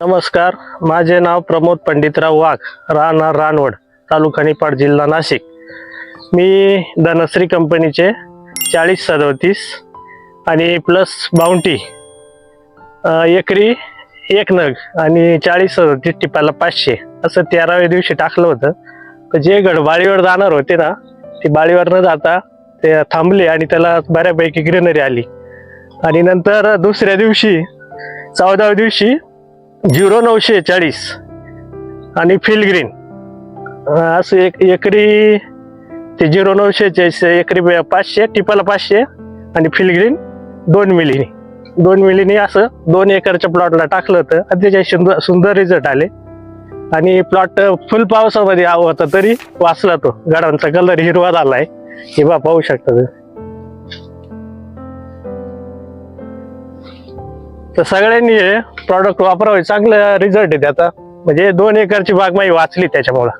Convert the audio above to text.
नमस्कार माझे नाव प्रमोद पंडितराव वाघ राहणार रानवड तालुका निपाड जिल्हा नाशिक. मी धनश्री कंपनीचे चाळीस सदोतीस आणि प्लस बाउंटी एकरी एक नग आणि चाळीस सदोतीस टिपाला पाचशे असं तेराव्या दिवशी टाकलं होतं. तर जे गडबाळीवर जाणार होते ना ते बाळीवर न जाता ते थांबले आणि त्याला बऱ्यापैकी ग्रीनरी आली. आणि नंतर दुसऱ्या दिवशी चौदाव्या दिवशी झिरो नऊशे चाळीस आणि फिल ग्रीन. असं एक एकरी ते झिरो नऊशे चाळीस एकरी पाचशे टिपाला पाचशे आणि फिल ग्रीन दोन मिलीनी. दोन मिलीनी असं दोन एकरच्या प्लॉटला टाकलं होतं. आणि सुंदर सुंदर रिझल्ट आले. आणि प्लॉट फुल पावसामध्ये आव होता तरी वाचला तो. गडांचा कलर हिरवा झालाय. हे बा पाहू शकता तर सगळ्यांनी हे प्रॉडक्ट वापरावे. चांगलं रिझल्ट आहे त्याचा म्हणजे दोन एकरची बाग माझी वाचली त्याच्यामुळं.